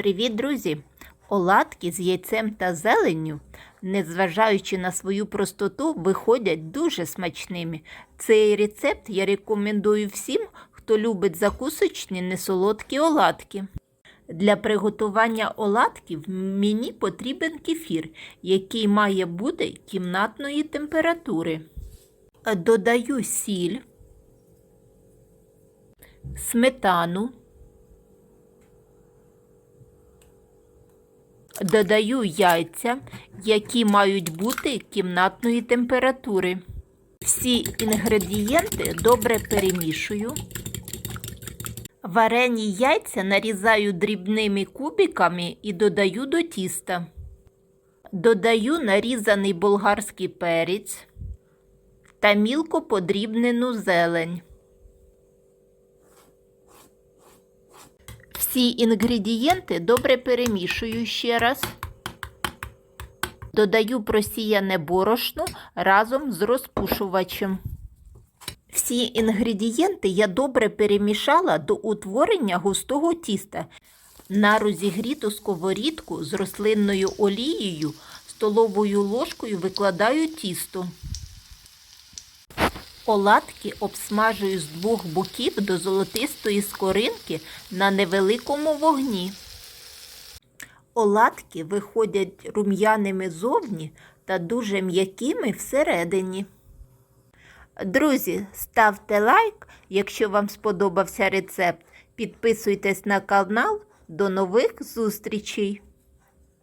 Привіт, друзі! Оладки з яйцем та зеленню, незважаючи на свою простоту, виходять дуже смачними. Цей рецепт я рекомендую всім, хто любить закусочні несолодкі оладки. Для приготування оладків мені потрібен кефір, який має бути кімнатної температури. Додаю сіль, сметану. Додаю яйця, які мають бути кімнатної температури. Всі інгредієнти добре перемішую. Варені яйця нарізаю дрібними кубиками і додаю до тіста. Додаю нарізаний болгарський перець та мілко подрібнену зелень. Всі інгредієнти добре перемішую ще раз. Додаю просіяне борошно разом з розпушувачем. Всі інгредієнти я добре перемішала до утворення густого тіста. На розігріту сковорідку з рослинною олією столовою ложкою викладаю тісто. Оладки обсмажую з двох боків до золотистої скоринки на невеликому вогні. Оладки виходять рум'яними зовні та дуже м'якими всередині. Друзі, ставте лайк, якщо вам сподобався рецепт. Підписуйтесь на канал. До нових зустрічей!